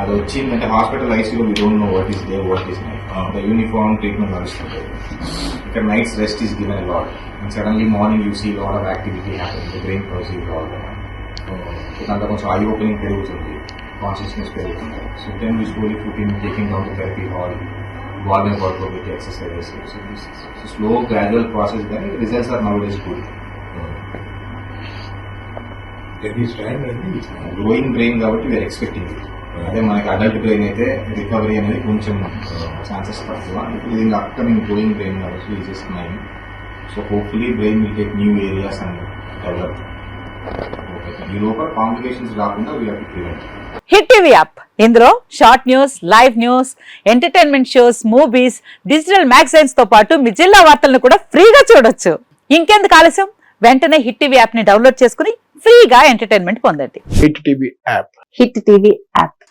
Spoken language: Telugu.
అది వచ్చిందంటే hospital ఐసీలో we don't know what is day what is night the uniform treatment నడుస్తుంది ఇక్కడ nights rest is given lot and suddenly morning you see lot of activity happen brain perceive all దాంట్లో కొంచెం ఐ ఓపెనింగ్ పెరుగుతుంది. కాన్షియస్నెస్ పెరుగుతుంది. So then we slowly put in taking down to therapy hall మీద పడుకోబెట్టి exercises so slow gradual process కానీ results are nowadays good growing brain కాబట్టి వీఆర్ ఎక్స్పెక్టింగ్ అదే మనకి అడల్ట్ బ్రెయిన్ అయితే రికవరీ అనేది కొంచెం ఛాన్సెస్ తక్కువ. ఇప్పుడు ఇది అప్కమింగ్ గ్రోయింగ్ బ్రెయిన్ కాబట్టి is is mine so hopefully brain will take new areas and develop okay ఈ లోపల కాంప్లికేషన్స్ రాకుండా we have to prevent Hit TV app ఇందులో short news live news entertainment shows movies digital మ్యాగజైన్స్తో పాటు మీ జిల్లా వార్తలను కూడా ఫ్రీగా చూడొచ్చు. ఇంకెందుకు ఆలస్యం? వెంటనే హిట్ టీవీ యాప్ని డౌన్లోడ్ చేసుకుని ఫ్రీగా ఎంటర్టైన్మెంట్ పొందండి. Hit TV app Hit TV app